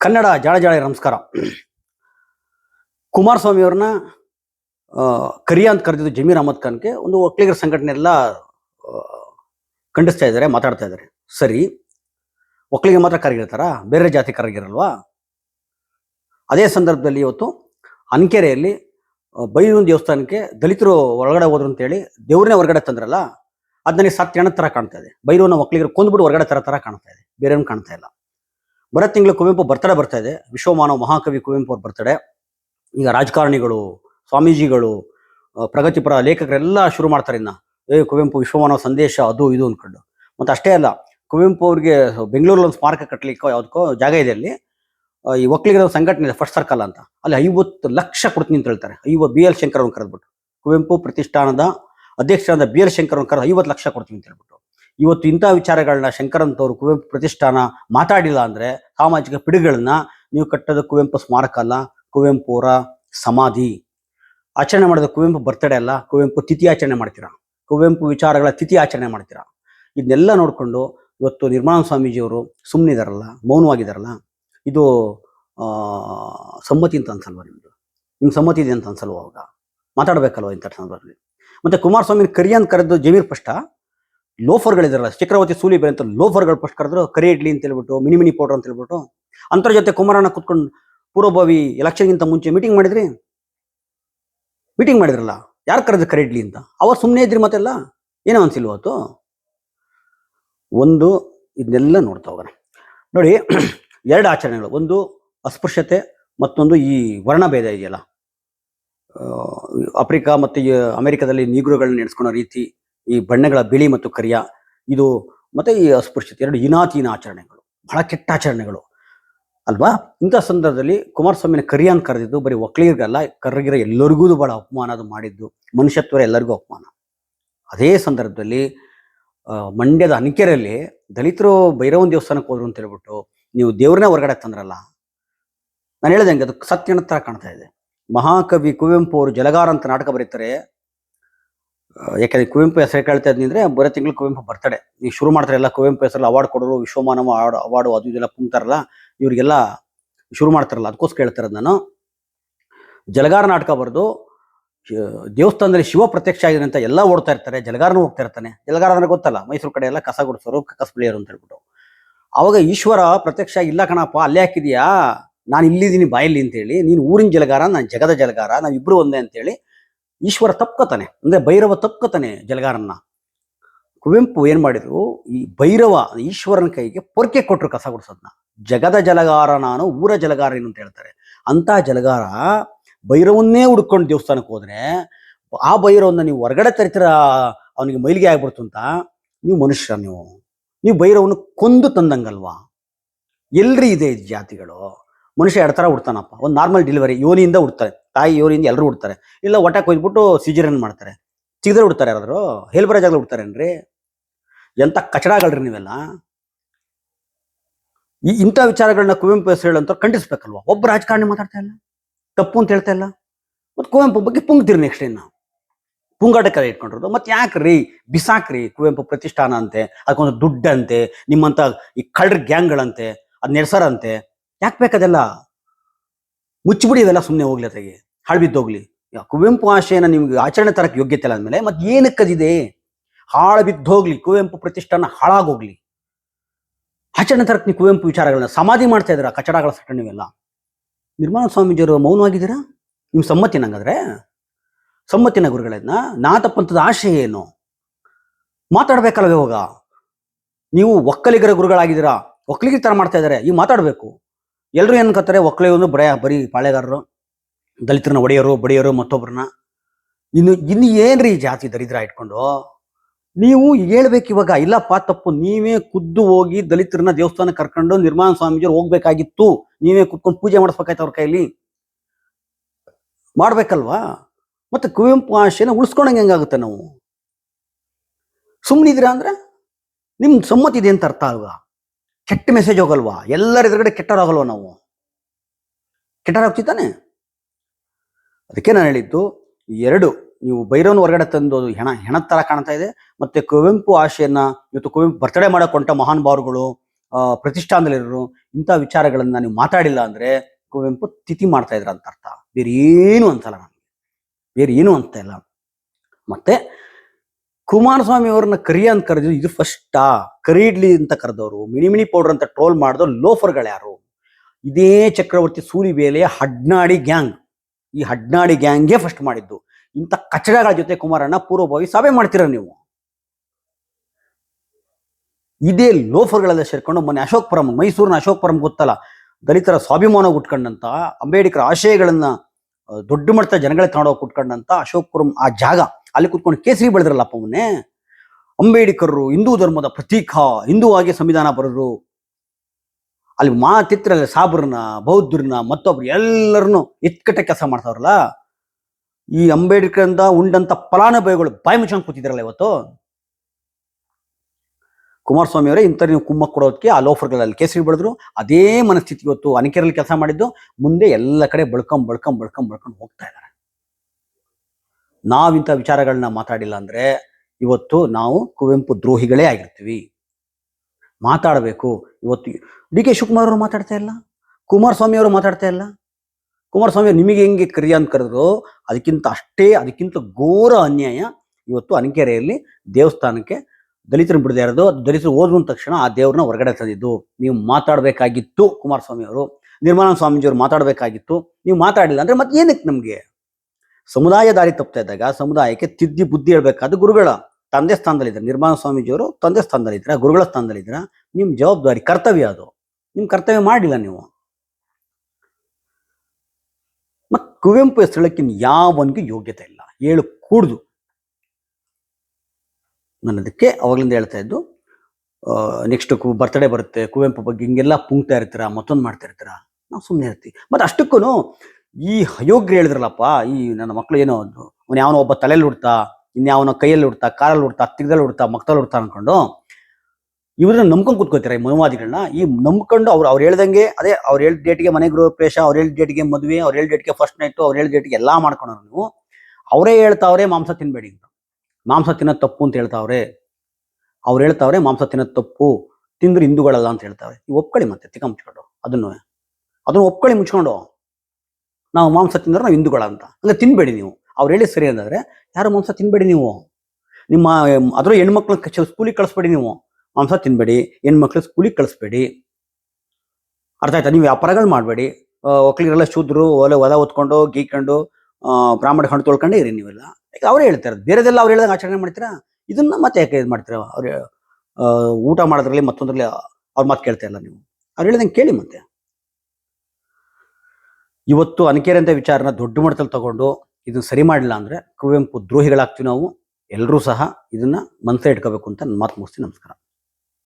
ಕನ್ನಡ ಜಾಳ ಜಾಳ ನಮಸ್ಕಾರ. ಕುಮಾರಸ್ವಾಮಿ ಅವ್ರನ್ನ ಆ, ಕರಿಯ ಅಂತ ಕರೆದಿದ್ದು ಜಮೀರ್ ಅಹಮದ್ ಖಾನ್ಗೆ ಒಂದು ಒಕ್ಕಲಿಗರ ಸಂಘಟನೆ ಎಲ್ಲ ಖಂಡಿಸ್ತಾ ಇದ್ದಾರೆ ಮಾತಾಡ್ತಾ ಇದ್ದಾರೆ. ಸರಿ ಒಕ್ಕಲಿಗೆ ಮಾತ್ರ ಕರಗಿರ್ತಾರ ಬೇರೆ ಜಾತಿ ಕರಗಿರಲ್ವಾ? ಅದೇ ಸಂದರ್ಭದಲ್ಲಿ ಇವತ್ತು ಅನ್ಕೆರೆಯಲ್ಲಿ ಬೈರೂನ್ ದೇವಸ್ಥಾನಕ್ಕೆ ದಲಿತರು ಹೊರಗಡೆ ಹೋದ್ರು ಅಂತೇಳಿ ದೇವ್ರನ್ನೇ ಹೊರಗಡೆ ತಂದ್ರಲ್ಲ ಅದನ್ನೇ ನನಗೆ ಸತ್ಯ ಥರ ಕಾಣ್ತಾ ಇದೆ. ಬೈರೂನ ಒಕ್ಕಲಿಗರು ಕೊಂದ್ಬಿಟ್ಟು ಹೊರಗಡೆ ತರ ತರ ಕಾಣ್ತಾ ಇದೆ. ಬೇರೆ ಕಾಣ್ತಾ ಇಲ್ಲ. ಬರೋ ತಿಂಗಳು ಕುವೆಂಪು ಬರ್ತಡೆ ಬರ್ತಾ ಇದೆ. ವಿಶ್ವಮಾನವ ಮಹಾಕವಿ ಕುವೆಂಪು ಅವ್ರ ಬರ್ತಡೆ. ಈಗ ರಾಜಕಾರಣಿಗಳು, ಸ್ವಾಮೀಜಿಗಳು ಪ್ರಗತಿಪರ ಲೇಖಕರೆಲ್ಲ ಶುರು ಮಾಡ್ತಾರೆ ಇನ್ನ. ಏ, ಕುವೆಂಪು ವಿಶ್ವಮಾನವ ಸಂದೇಶ ಅದು ಇದು ಅಂದ್ಕೊಂಡು ಮತ್ತೆ ಅಷ್ಟೇ ಅಲ್ಲ, ಕುವೆಂಪು ಅವ್ರಿಗೆ ಬೆಂಗಳೂರಲ್ಲಿ ಒಂದು ಸ್ಮಾರಕ ಕಟ್ಟಲಿಕ್ಕೋ ಯಾವುದಕ್ಕೋ ಜಾಗ ಇದೆ ಅಲ್ಲಿ. ಈ ಒಕ್ಕಲಿಗರ ಸಂಘಟನೆ ಇದೆ, ಫಸ್ಟ್ ಸರ್ಕಲ್ ಅಂತ. ಅಲ್ಲಿ ಐವತ್ತು ಲಕ್ಷ ಕೊಡ್ತೀನಿ ಅಂತ ಹೇಳ್ತಾರೆ. ಐವತ್ತು ಬಿ ಎಲ್ ಶಂಕರ್ ಕರೆದ್ಬಿಟ್ಟು. ಕುವೆಂಪು ಪ್ರತಿಷ್ಠಾನದ ಅಧ್ಯಕ್ಷರಾದ ಬಿ ಎಲ್ ಶಂಕರ್ ಕರೆದು ಐವತ್ತು ಲಕ್ಷ ಕೊಡ್ತೀನಿ ಅಂತ ಹೇಳ್ಬಿಟ್ಟು. ಇವತ್ತು ಇಂಥ ವಿಚಾರಗಳನ್ನ ಶಂಕರಂತವ್ರು ಕುವೆಂಪು ಪ್ರತಿಷ್ಠಾನ ಮಾತಾಡಿಲ್ಲ ಅಂದ್ರೆ ಸಾಮಾಜಿಕ ಪಿಡುಗಳನ್ನ ನೀವು ಕಟ್ಟದ ಕುವೆಂಪು ಸ್ಮಾರಕ ಅಲ್ಲ ಕುವೆಂಪು ಅವರ ಸಮಾಧಿ. ಆಚರಣೆ ಮಾಡಿದ ಕುವೆಂಪು ಬರ್ತಡೇ ಅಲ್ಲ, ಕುವೆಂಪು ತಿಥಿ ಆಚರಣೆ ಮಾಡ್ತೀರಾ? ಕುವೆಂಪು ವಿಚಾರಗಳ ತಿಥಿ ಆಚರಣೆ ಮಾಡ್ತೀರಾ? ಇದನ್ನೆಲ್ಲ ನೋಡಿಕೊಂಡು ಇವತ್ತು ನಿರ್ಮಲಾ ಸ್ವಾಮೀಜಿಯವರು ಸುಮ್ಮನಿದಾರಲ್ಲ ಮೌನವಾಗಿದ್ದಾರಲ್ಲ ಇದು ಸಮ್ಮತಿ ಅಂತ ಅನ್ಸಲ್ವ ನಿಮ್ದು? ನಿಮ್ಗೆ ಸಮ್ಮತಿ ಇದೆ ಅಂತ ಅನ್ಸಲ್ವ ಅವಾಗ? ಮಾತಾಡ್ಬೇಕಲ್ವ ಇಂಥ ಸಂದರ್ಭದಲ್ಲಿ? ಮತ್ತೆ ಕುಮಾರಸ್ವಾಮಿ ಕರಿ ಕರೆದು ಜಮೀರ್ ಪಷ್ಟ ಲೋಫರ್ಗಳಿದಾರಲ್ಲ ಚಕ್ರವರ್ತಿ ಸೂಲಿಬೆಲೆ ಅಂತ ಲೋಫರ್ಗಳು ಫಸ್ಟ್ ಕರೆದ್ರು, ಕರಿ ಇಡ್ಲಿ ಅಂತ ಹೇಳ್ಬಿಟ್ಟು ಮಿನಿ ಮಿನಿ ಪೌಡರ್ ಅಂತ ಹೇಳ್ಬಿಟ್ಟು ಅಂತರ ಜೊತೆ ಕುಮಾರಣ್ಣ ಕುತ್ಕೊಂಡು ಪೂರ್ವಭಾವಿ ಎಲೆಕ್ಷನ್ಗಿಂತ ಮುಂಚೆ ಮೀಟಿಂಗ್ ಮಾಡಿದ್ರಿ? ಮೀಟಿಂಗ್ ಮಾಡಿದ್ರಲ್ಲ, ಯಾರು ಕರೆದ್ರು ಕರಿ ಇಡ್ಲಿ ಅಂತ? ಅವ್ರು ಸುಮ್ಮನೆ ಇದ್ರಿ ಮತ್ತೆಲ್ಲ? ಏನೋ ಅನ್ಸಿಲ್ವ ಅವತ್ತು? ಒಂದು, ಇದನ್ನೆಲ್ಲ ನೋಡ್ತಾ ಹೋಗೋಣ. ನೋಡಿ, ಎರಡು ಆಚರಣೆಗಳು. ಒಂದು, ಅಸ್ಪೃಶ್ಯತೆ, ಮತ್ತೊಂದು ಈ ವರ್ಣಭೇದ ಇದೆಯಲ್ಲ. ಆಫ್ರಿಕಾ ಮತ್ತು ಅಮೆರಿಕದಲ್ಲಿ ನೀಗ್ರೋಗಳನ್ನ ನೆನೆಸ್ಕೊಳ್ಳೋ ರೀತಿ ಈ ಬಣ್ಣಗಳ ಬಿಳಿ ಮತ್ತು ಕರಿಯ ಇದು ಮತ್ತೆ ಈ ಅಸ್ಪೃಶ್ಯತೆ, ಎರಡು ಇನಾತೀನ ಆಚರಣೆಗಳು, ಬಹಳ ಕೆಟ್ಟ ಆಚರಣೆಗಳು. ಅಲ್ವಾ? ಇಂಥ ಸಂದರ್ಭದಲ್ಲಿ ಕುಮಾರಸ್ವಾಮಿನ ಕರಿಯ ಅಂತ ಕರೆದಿದ್ದು ಬರೀ ಒಕ್ಕಲಿಗರಿಗಲ್ಲ ಕರ್ರಿಗಿರ ಎಲ್ಲರಿಗೂ ಬಹಳ ಅಪಮಾನ ಅದು ಮಾಡಿದ್ದು, ಮನುಷ್ಯತ್ವರ ಎಲ್ಲರಿಗೂ ಅಪಮಾನ. ಅದೇ ಸಂದರ್ಭದಲ್ಲಿ ಮಂಡ್ಯದ ಅನಿಕೆರೆಯಲ್ಲಿ ದಲಿತರು ಭೈರವನ್ ದೇವಸ್ಥಾನಕ್ಕೆ ಹೋದ್ರು ಅಂತ ಹೇಳ್ಬಿಟ್ಟು ನೀವು ದೇವ್ರನ್ನ ಹೊರಗಡೆ ತಂದ್ರಲ್ಲ? ನಾನು ಹೇಳಿದಂಗೆ ಅದು ಸತ್ಯನ ತರ ಕಾಣ್ತಾ ಇದೆ. ಮಹಾಕವಿ ಕುವೆಂಪು ಅವರು ಜಲಗಾರ ಅಂತ ನಾಟಕ ಬರೀತಾರೆ ಯಾಕಂದ್ರೆ ಕುವೆಂಪು ಹೆಸರು ಕೇಳ್ತಾ ಇದ್ನಿಂದ್ರೆ ಬರೋ ತಿಂಗಳು ಕುವೆಂಪು ಬರ್ತಡೆ. ನೀವು ಶುರು ಮಾಡ್ತಾರೆ ಎಲ್ಲ ಕುವೆಂಪು ಹೆಸರಲ್ಲಿ ಅವಾರ್ಡ್ ಕೊಡೋರು ವಿಶ್ವಮಾನವ ಅವಾರ್ಡ್ ಅವಾರ್ಡು ಅದು ಇದೆಲ್ಲ ಕುಂತಾರಲ್ಲ ಇವರಿಗೆಲ್ಲ ಶುರು ಮಾಡ್ತಾರಲ್ಲ, ಅದಕ್ಕೋಸ್ಕರ ಹೇಳ್ತಾರೆ ನಾನು. ಜಲಗಾರ ನಾಟಕ ಬರೆದು ದೇವಸ್ಥಾನದಲ್ಲಿ ಶಿವ ಪ್ರತ್ಯಕ್ಷ ಆಗಿದೆ ಅಂತ ಎಲ್ಲ ಓಡ್ತಾ ಇರ್ತಾರೆ, ಜಲಗಾರನೂ ಹೋಗ್ತಾ ಇರ್ತಾನೆ. ಜಲಗಾರ ಅಂದ್ರೆ ಗೊತ್ತಲ್ಲ, ಮೈಸೂರು ಕಡೆ ಎಲ್ಲ ಕಸ ಗುಡಿಸೋರು, ಕಸ ಬೆಳೆಯೋರು ಅಂತ ಹೇಳ್ಬಿಟ್ಟು. ಅವಾಗ ಈಶ್ವರ ಪ್ರತ್ಯಕ್ಷ ಇಲ್ಲ ಕಣಪ್ಪ, ಅಲ್ಲೇ ಹಾಕಿದ್ಯಾ? ನಾನು ಇಲ್ಲಿದ್ದೀನಿ ಬಾಯಲ್ಲಿ ಅಂತೇಳಿ ನೀನು ಊರಿನ ಜಲಗಾರ, ನಾನು ಜಗದ ಜಲಗಾರ ನಾವಿಬ್ಬರು ಒಂದೇ ಅಂತೇಳಿ ಈಶ್ವರ ತಪ್ಕೋತಾನೆ, ಅಂದ್ರೆ ಭೈರವ ತಪ್ಕೋತಾನೆ ಜಲಗಾರನ್ನ. ಕುವೆಂಪು ಏನು ಮಾಡಿದ್ರು? ಈ ಭೈರವ ಈಶ್ವರನ ಕೈಗೆ ಪೊರ್ಕೆ ಕೊಟ್ಟರು ಕಸ ಗುಡಿಸೋದನ್ನ ಜಗದ ಜಲಗಾರ ನಾನು, ಊರ ಜಲಗಾರ ಏನು ಅಂತ ಹೇಳ್ತಾರೆ. ಅಂತ ಜಲಗಾರ ಭೈರವನ್ನೇ ಹುಡ್ಕೊಂಡು ದೇವಸ್ಥಾನಕ್ಕೆ ಹೋದ್ರೆ ಆ ಭೈರವನ್ನ ನೀವು ಹೊರಗಡೆ ತರಿತೀರ? ಅವನಿಗೆ ಮೈಲಿಗೆ ಆಗ್ಬಿಡ್ತು ಅಂತ. ನೀವು ಮನುಷ್ಯ ನೀವು. ನೀವು ಭೈರವನು ಕೊಂದು ತಂದಂಗಲ್ವಾ? ಎಲ್ರಿ ಇದೆ ಜಾತಿಗಳು. ಮನುಷ್ಯ ಎರಡು ಥರ ಹುಡ್ತಾನಪ್ಪ ಒಂದು ನಾರ್ಮಲ್ ಡೆಲಿವರಿ ಯೋನಿಯಿಂದ ಹುಡ್ತಾರೆ ತಾಯಿ ಯೋನಿಯಿಂದ ಎಲ್ಲರೂ ಹುಡ್ತಾರೆ ಇಲ್ಲ ಹೊಟ್ಟೆ ಕೊಯ್ದ್ಬಿಟ್ಟು ಸಿಜರನ್ ಮಾಡ್ತಾರೆ. ಚಿಗದ್ರೆ ಹುಡ್ತಾರೆ ಯಾರಾದರೂ? ಹೇಲ್ಬರ ಜಾಗದಲ್ಲಿ ಹುಡ್ತಾರೇನ್ರಿ ಎಂಥ ಕಚಡಗಳ್ರಿ ನೀವೆಲ್ಲ? ಈ ಇಂಥ ವಿಚಾರಗಳನ್ನ ಕುವೆಂಪು ಹೆಸರು ಹೇಳಂತ ಖಂಡಿಸ್ಬೇಕಲ್ವಾ? ಒಬ್ಬ ರಾಜಕಾರಣಿ ಮಾತಾಡ್ತಾ ಇಲ್ಲ. ತಪ್ಪು ಅಂತ ಹೇಳ್ತಾ ಇಲ್ಲ. ಮತ್ತು ಕುವೆಂಪು ಬಗ್ಗೆ ಪುಂಗ್ತೀರಿ ನೆಕ್ಸ್ಟ್ ಇನ್ನು. ಪುಂಗಾಟಕ್ಕೆ ಇಟ್ಕೊಂಡಿರೋದು. ಮತ್ತೆ ರೀ ಬಿಸಾಕ್ರಿ ಕುವೆಂಪು ಪ್ರತಿಷ್ಠಾನ ಅಂತೆ, ಅದಕ್ಕೊಂದು ದುಡ್ಡಂತೆ, ನಿಮ್ಮಂಥ ಈ ಕಳ್ರ ಗ್ಯಾಂಗ್ಗಳಂತೆ ಅದು ನೆಡ್ಸರಂತೆ ಯಾಕೆ ಬೇಕದೆಲ್ಲ ಮುಚ್ಚಿಬಿಡಿ ಇವೆಲ್ಲ ಸುಮ್ಮನೆ ಹೋಗ್ಲಿ ಅತ್ತಾಗೆ ಹಾಳ್ಬಿದ್ದೋಗ್ಲಿ. ಕುವೆಂಪು ಆಶಯನ ನಿಮ್ಗೆ ಆಚರಣೆ ತರಕ್ಕೆ ಯೋಗ್ಯತೆ ಇಲ್ಲ ಅಂದ್ಮೇಲೆ ಮತ್ತೆ ಏನಕ್ಕದಿದೆ? ಹಾಳು ಬಿದ್ದೋಗ್ಲಿ ಕುವೆಂಪು ಪ್ರತಿಷ್ಠಾನ ಹಾಳಾಗೋಗ್ಲಿ. ಆಚರಣೆ ತರಕ್ಕೆ ನೀವು ಕುವೆಂಪು ವಿಚಾರಗಳನ್ನ ಸಮಾಧಿ ಮಾಡ್ತಾ ಇದ್ದೀರಾ, ಕಚಡಗಳ ಸಟ್ಟ ನೀವೆಲ್ಲ? ನಿರ್ಮಲಾ ಸ್ವಾಮೀಜಿಯವರು ಮೌನವಾಗಿದ್ದೀರಾ ನಿಮ್ ಸಮ್ಮತಿ ನಂಗಾದ್ರೆ? ಸಮ್ಮತಿನ ಗುರುಗಳನ್ನ ನಾಥ ಆಶಯ ಏನು? ಮಾತಾಡ್ಬೇಕಲ್ವ ಇವಾಗ? ನೀವು ಒಕ್ಕಲಿಗರ ಗುರುಗಳಾಗಿದ್ದೀರಾ? ಒಕ್ಕಲಿಗರ ತರ ಮಾಡ್ತಾ ಇದ್ದಾರೆ ಈಗ ಮಾತಾಡ್ಬೇಕು. ಎಲ್ರು ಏನ್ಕೋತಾರೆ ಒಂದು ಬರೀ ಬರೀ ಪಾಳೆಗಾರರು ದಲಿತರನ್ನ ಒಡೆಯರು, ಬಡಿಯರು ಮತ್ತೊಬ್ಬರನ್ನ ಇನ್ನು ಇನ್ನು ಏನ್ರಿ ಈ ಜಾತಿ ದರಿದ್ರ ಇಟ್ಕೊಂಡು? ನೀವು ಹೇಳ್ಬೇಕು ಇವಾಗ, ಇಲ್ಲಪ್ಪ, ತಪ್ಪು. ನೀವೇ ಖುದ್ದು ಹೋಗಿ ದಲಿತರನ್ನ ದೇವಸ್ಥಾನ ಕರ್ಕೊಂಡು ನಿರ್ಮಾಣ ಸ್ವಾಮೀಜಿಯವ್ರು ಹೋಗ್ಬೇಕಾಗಿತ್ತು. ನೀವೇ ಕುತ್ಕೊಂಡು ಪೂಜೆ ಮಾಡಿಸ್ಬೇಕಾಯ್ತು ಅವ್ರ ಕೈಲಿ. ಮಾಡ್ಬೇಕಲ್ವಾ? ಮತ್ತೆ ಕುವೆಂಪು ಆಶೆನ ಉಳಿಸ್ಕೊಂಡಂಗೆ ಹೆಂಗಾಗುತ್ತೆ ನಾವು? ಸುಮ್ಮನಿದ್ದೀರಾ ಅಂದ್ರೆ? ನಿಮ್ಮ ಸಮ್ಮತಿ ಇದೆ ಅಂತ ಅರ್ಥ ಅಲ್ವಾ? ಕೆಟ್ಟ ಮೆಸೇಜ್ ಹೋಗಲ್ವಾ? ಎಲ್ಲರ ಎದುರುಗಡೆ ಕೆಟ್ಟರಾಗಲ್ವ ನಾವು? ಕೆಟ್ಟರಾಗ್ತಿತ್ತಾನೆ ಅದಕ್ಕೆ ನಾನು ಹೇಳಿದ್ದು, ಎರಡು, ನೀವು ಭೈರವನ ಹೊರಗಡೆ ತಂದು ಅದು ಹೆಣ ಹೆಣ ತರ ಕಾಣ್ತಾ ಇದೆ, ಮತ್ತೆ ಕುವೆಂಪು ಆಶೆಯನ್ನ ಇವತ್ತು ಕುವೆಂಪು ಬರ್ತಡೆ ಮಾಡಕ್ ಹೊಂಟ ಮಹಾನ್ ಭಾವರುಗಳು ಪ್ರತಿಷ್ಠಾನದಲ್ಲಿರೋರು, ಇಂಥ ವಿಚಾರಗಳನ್ನ ನೀವು ಮಾತಾಡಿಲ್ಲ ಅಂದ್ರೆ ಕುವೆಂಪು ತಿಥಿ ಮಾಡ್ತಾ ಇದ್ರ ಅಂತ ಅರ್ಥ. ಬೇರೆ ಏನು ಅಂತಲ್ಲ ನನಗೆ ಬೇರೆ ಏನು ಅಂತ ಇಲ್ಲ. ಮತ್ತೆ ಕುಮಾರಸ್ವಾಮಿ ಅವ್ರನ್ನ ಕರಿ ಅಂತ ಕರೆದಿದ್ದು ಇದು ಫಸ್ಟಾ. ಇಡ್ಲಿ ಅಂತ ಕರೆದವರು. ಮಿನಿ ಮಿನಿ ಪೌಡರ್ ಅಂತ ಟ್ರೋಲ್ ಮಾಡಿದವ್ರು ಲೋಫರ್ಗಳು ಯಾರು? ಇದೇ ಚಕ್ರವರ್ತಿ ಸೂರಿ ಸೂಲಿಬೇಲೆಯ ಹಡ್ನಾಡಿ ಗ್ಯಾಂಗ್ ಈ ಹಡ್ನಾಡಿ ಗ್ಯಾಂಗೇ ಫಸ್ಟ್ ಮಾಡಿದ್ದು. ಇಂಥ ಕಚಡಗಳ ಜೊತೆ ಕುಮಾರಣ್ಣ ಪೂರ್ವಭಾವಿ ಸಭೆ ಮಾಡ್ತೀರ ನೀವು. ಇದೇ ಲೋಫರ್ಗಳೆಲ್ಲ ಸೇರ್ಕೊಂಡು ಮೊನ್ನೆ ಅಶೋಕ್ ಪುರಂ ಮೈಸೂರಿನ ಅಶೋಕ್ ಪುರಂ ಗೊತ್ತಲ್ಲ? ದಲಿತರ ಸ್ವಾಭಿಮಾನ ಉಟ್ಕೊಂಡಂತ, ಅಂಬೇಡ್ಕರ್ ಆಶಯಗಳನ್ನ ದೊಡ್ಡ ಮಟ್ಟದ ಜನಗಳೇ ತಗೊಂಡೋಗಿ ಕುಟ್ಕೊಂಡಂತ ಅಶೋಕ್ ಪುರಂ ಆ ಜಾಗ. ಅಲ್ಲಿ ಕುತ್ಕೊಂಡು ಕೇಸರಿ ಬೆಳೆದ್ರಲ್ಲಪ್ಪ ಮೊನ್ನೆ ಅಂಬೇಡ್ಕರ್ರು ಹಿಂದೂ ಧರ್ಮದ ಪ್ರತೀಕ, ಹಿಂದೂ ಆಗಿ ಸಂವಿಧಾನ ಬರೆದ್ರು. ಅಲ್ಲಿ ಮಾತಿತ್ರಲ್ಲ ಸಾಬ್ರನ್ನ, ಬೌದ್ಧರನ್ನ, ಮತ್ತೊಬ್ರು ಎಲ್ಲರನ್ನು ಎತ್ಕಟ್ಟ ಕೆಲಸ ಮಾಡ್ತಾವ್ರಲ್ಲ? ಈ ಅಂಬೇಡ್ಕರಿಂದ ಉಂಡಂತ ಫಲಾನುಭವಿಗಳು ಬಾಯಿ ಮುಚ್ಕೊಂಡು ಕೂತಿದ್ರಲ್ಲ ಇವತ್ತು? ಕುಮಾರಸ್ವಾಮಿ ಅವರೇ ಇಂಥ ನೀವು ಕುಮ್ಮಕ್ ಕೊಡೋದಕ್ಕೆ ಆ ಲೋಫರ್ಗಳಲ್ಲಿ ಕೇಸರಿ ಬೆಳೆದ್ರು. ಅದೇ ಮನಸ್ಥಿತಿ ಇವತ್ತು ಅನಿಕೆರಲ್ಲಿ ಕೆಲಸ ಮಾಡಿದ್ದು. ಮುಂದೆ ಎಲ್ಲ ಕಡೆ ಬಳ್ಕೊಂಡ್ ಬಳ್ಕೊಂಡ್ ಬಳ್ಕೊಂಡ್ ಬಳ್ಕೊಂಡು ಹೋಗ್ತಾ ಇದ್ದಾರೆ. ನಾವಿಂಥ ವಿಚಾರಗಳನ್ನ ಮಾತಾಡಿಲ್ಲ ಅಂದ್ರೆ ಇವತ್ತು ನಾವು ಕುವೆಂಪು ದ್ರೋಹಿಗಳೇ ಆಗಿರ್ತೀವಿ. ಮಾತಾಡಬೇಕು. ಇವತ್ತು ಡಿ ಕೆ ಶಿವಕುಮಾರ್ ಅವರು ಮಾತಾಡ್ತಾ ಇಲ್ಲ? ಕುಮಾರಸ್ವಾಮಿ ಅವರು ಮಾತಾಡ್ತಾ ಇಲ್ಲ? ಕುಮಾರಸ್ವಾಮಿ ನಿಮಗೆ ಹೆಂಗೆ ಕರಿಯ ಅಂತ ಕರೆದ್ರು? ಅದಕ್ಕಿಂತ ಅಷ್ಟೇ, ಅದಕ್ಕಿಂತ ಘೋರ ಅನ್ಯಾಯ ಇವತ್ತು ಅನಕೆರೆಯಲ್ಲಿ ದೇವಸ್ಥಾನಕ್ಕೆ ದಲಿತರನ್ನು ಬಿಡದೆ ಇರೋದು ದಲಿತರು ಅಂದ ತಕ್ಷಣ ಆ ದೇವ್ರನ್ನ ಹೊರಗಡೆ ತಂದಿದ್ದು. ನೀವು ಮಾತಾಡಬೇಕಾಗಿತ್ತು ಕುಮಾರಸ್ವಾಮಿ ಅವರು. ನಿರ್ಮಲಾನಂದ ಸ್ವಾಮೀಜಿಯವರು ಮಾತಾಡಬೇಕಾಗಿತ್ತು. ನೀವು ಮಾತಾಡಿಲ್ಲ ಅಂದ್ರೆ ಮತ್ತೆ ಏನಕ್ಕೆ ನಮಗೆ? ಸಮುದಾಯ ದಾರಿ ತಪ್ತಾ ಇದ್ದಾಗ ಸಮುದಾಯಕ್ಕೆ ತಿದ್ದಿ ಬುದ್ಧಿ ಹೇಳ್ಬೇಕಾದ ಗುರುಗಳ ತಂದೆ ಸ್ಥಾನದಲ್ಲಿದ್ದಾರೆ ನಿರ್ಮಾಣ ಸ್ವಾಮೀಜಿಯವರು ತಂದೆ ಸ್ಥಾನದಲ್ಲಿದ್ದೀರಾ ಗುರುಗಳ ಸ್ಥಾನದಲ್ಲಿದ್ದೀರಾ ನಿಮ್ಮ ಜವಾಬ್ದಾರಿ, ಕರ್ತವ್ಯ ಅದು. ನಿಮ್ಮ ಕರ್ತವ್ಯ ಮಾಡಿಲ್ಲ ನೀವು. ಮತ್ತು ಕುವೆಂಪು ಹೆಸರಕ್ಕೆ ಯಾವನಿಗೂ ಯೋಗ್ಯತೆ ಇಲ್ಲ. ಹೇಳು ಕೂಡ್ದು. ನಾನು ಅದಕ್ಕೆ ಅವಾಗಲಿಂದ ಹೇಳ್ತಾ ಇದ್ದು ನೆಕ್ಸ್ಟ್ ಕು ಬರ್ತಡೇ ಬರುತ್ತೆ, ಕುವೆಂಪು ಬಗ್ಗೆ ಹಿಂಗೆಲ್ಲ ಪುಂಗ್ತಾ ಇರ್ತೀರಾ, ಮತ್ತೊಂದು ಮಾಡ್ತಾ ಇರ್ತೀರಾ, ನಾವು ಸುಮ್ಮನೆ ಇರ್ತೀವಿ. ಮತ್ತು ಅಷ್ಟಕ್ಕೂ ಈ ಅಯೋಗ್ಯ ಹೇಳಿದ್ರಲ್ಲಪ್ಪ, ಈ ನನ್ನ ಮಕ್ಕಳು ಏನೋ, ಅವನು ಯಾವನೋ ಒಬ್ಬ ತಲೆಯಲ್ಲಿ ಹುಡ್ತಾ ಇನ್ಯಾವನೋ ಕೈಯಲ್ಲಿ ಹುಡ್ತಾ ಕಾರಲ್ಲಿ ಹುಡ್ತಾ ತಿರ್ಗದಲ್ಲಿ ಹುಡ್ತಾ ಮಕ್ಕದಲ್ಲಿ ಹುಡ್ತಾ ಅನ್ಕೊಂಡು, ಇವ್ರನ್ನ ನಂಬ್ಕೊಂಡು ಕೂತ್ಕೋತೀರ ಈ ಮನುವಾದಿಗಳನ್ನ ಈ ನಂಬ್ಕೊಂಡು ಅವ್ರು ಅವ್ರು ಹೇಳ್ದಂಗೆ, ಅದೇ ಅವ್ರು ಹೇಳಿದ ಡೇಟ್ಗೆ ಮನೆ ಗೃಹ ಪ್ರವೇಶ, ಅವ್ರು ಹೇಳಿದ ಡೇಟ್ಗೆ ಮದುವೆ, ಅವ್ರು ಹೇಳಿದ ಡೇಟ್ಗೆ ಫಸ್ಟ್ ನೈಟು ಅವ್ರು ಹೇಳಿದ ಡೇಟ್ಗೆ ಎಲ್ಲ ಮಾಡ್ಕೊಂಡ್ರು ನೀವು, ಅವರೇ ಹೇಳ್ತಾವ್ರೆ ಮಾಂಸ ತಿನ್ಬೇಡಿ ಅಂತ. ಮಾಂಸ ತಿನ್ನೋದು ತಪ್ಪು ಅಂತ ಹೇಳ್ತಾವ್ರೆ. ಅವ್ರು ಹೇಳ್ತಾವ್ರೆ ಮಾಂಸ ತಿನ್ನೋದು ತಪ್ಪು, ತಿಂದ್ರೆ ಹಿಂದೂಗಳಲ್ಲ ಅಂತ ಹೇಳ್ತಾವ್ರೆ. ಈ ಒಪ್ಕೊಳ್ಳಿ ಮತ್ತೆ ತಿಕ್ಕ ಮುಚ್ಕೊಂಡು, ಅದನ್ನು ಅದನ್ನು ಒಪ್ಕೊಳ್ಳಿ ಮುಚ್ಕೊಂಡು. ನಾವು ಮಾಂಸ ತಿಂದ್ರೆ ನಾವು ಹಿಂದೂಗಳ ಅಂತ. ಅಂದ್ರೆ ತಿನ್ಬೇಡಿ ನೀವು. ಅವ್ರು ಹೇಳಿ ಸರಿ ಅಂದ್ರೆ ಯಾರು ಮಾಂಸ ತಿನ್ಬೇಡಿ ನೀವು? ನಿಮ್ಮ ಅದ್ರ ಹೆಣ್ಮಕ್ಳು ಸ್ಕೂಲಿಗೆ ಕಳಿಸ್ಬೇಡಿ ನೀವು. ಮಾಂಸ ತಿನ್ಬೇಡಿ ಹೆಣ್ಮಕ್ಳು ಸ್ಕೂಲಿಗೆ ಕಳಿಸ್ಬೇಡಿ. ಅರ್ಥ ಆಯ್ತಾ? ನೀವು ವ್ಯಾಪಾರಗಳು ಮಾಡಬೇಡಿ. ಒಕ್ಕಲಿಗರೆಲ್ಲ ಶೂದ್ರು ಒಲೆ ಹೊಲ ಹೊತ್ಕೊಂಡು, ಗೀಕೊಂಡು ಬ್ರಾಹ್ಮಣ ಹಣ್ಣು ತೊಳ್ಕೊಂಡೇ ಇರಿ ನೀವೆಲ್ಲ. ಯಾಕೆ ಅವರೇ ಹೇಳ್ತಾರೆ ಬೇರೆದೆಲ್ಲ ಅವ್ರು ಹೇಳಿದಾಗ ಆಚರಣೆ ಮಾಡ್ತೀರಾ? ಇದನ್ನ ಮತ್ತೆ ಯಾಕೆ ಇದು ಮಾಡ್ತೀರಾ? ಅವ್ರು ಊಟ ಮಾಡೋದ್ರಲ್ಲಿ ಮತ್ತೊಂದ್ರಲ್ಲಿ ಅವ್ರ ಮಾತು ಕೇಳ್ತಾ ಇಲ್ಲ ನೀವು. ಅವ್ರು ಹೇಳ್ದಂಗೆ ಕೇಳಿ ಮತ್ತೆ. ಇವತ್ತು ಅನಕೇರಿ ಅಂತ ವಿಚಾರನ ದೊಡ್ಡ ಮಟ್ಟದಲ್ಲಿ ತಗೊಂಡು ಇದನ್ನ ಸರಿ ಮಾಡಿಲ್ಲ ಅಂದ್ರೆ ಕುವೆಂಪು ದ್ರೋಹಿಗಳಾಗ್ತೀವಿ ನಾವು. ಎಲ್ಲರೂ ಸಹ ಇದನ್ನ ಮನಸ್ಸೇ ಇಟ್ಕೋಬೇಕು ಅಂತ ನನ್ನ ಮಾತು ಮುಗಿಸ್ತೀನಿ. ನಮಸ್ಕಾರ.